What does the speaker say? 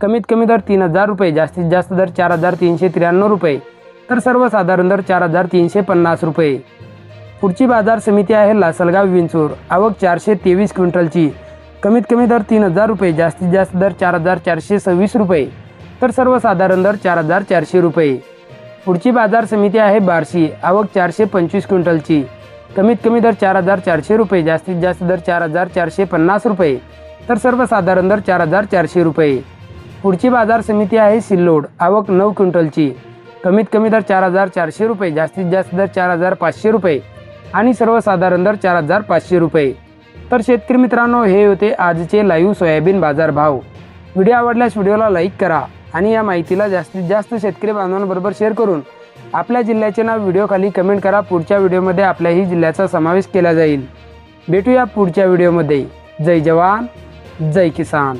कमीत कमी दर तीन हजार रुपये जास्तीत जास्त दर चार हजार तीनशे त्र्याण्णव रुपये तर सर्वसाधारण दर चार हजार तीनशे पन्नास रुपये. पुढची बाजार समिती आहे लासलगाव विंचूर. आवक चारशे तेवीस क्विंटलची. कमीत कमी दर तीन हजार रुपये जास्तीत जास्त दर चार हजार चारशे सव्वीस रुपये तर सर्वसाधारण दर चार हजार चारशे रुपये. पुढची बाजार समिती आहे बार्शी. आवक चारशे पंचवीस क्विंटलची. कमीत कमी दर चार हजार चारशे रुपये जास्तीत जास्त दर चार हजार चारशे पन्नास रुपये तर सर्वसाधारण दर चार हजार चारशे रुपये. पुढची बाजार समिती आहे सिल्लोड. आवक नऊ क्विंटलची. कमीत कमी दर चार हजार चारशे रुपये जास्तीत जास्त दर चार हजार पाचशे रुपये आणि सर्वसाधारण दर चार हजार पाचशे रुपये. तर शेतकरी मित्रांनो हे होते आजचे लाईव्ह सोयाबीन बाजार भाव व्हिडिओ आवडल्यास व्हिडिओला लाईक करा आणि या माहितीला जास्तीत जास्त शेतकरी बांधवांबरोबर शेअर करून आपल्या जिल्ह्याचे नाव व्हिडिओखाली कमेंट करा. पुढच्या व्हिडिओमध्ये आपल्याही जिल्ह्याचा समावेश केला जाईल. भेटूया पुढच्या व्हिडिओमध्ये. जय जवान जय किसान.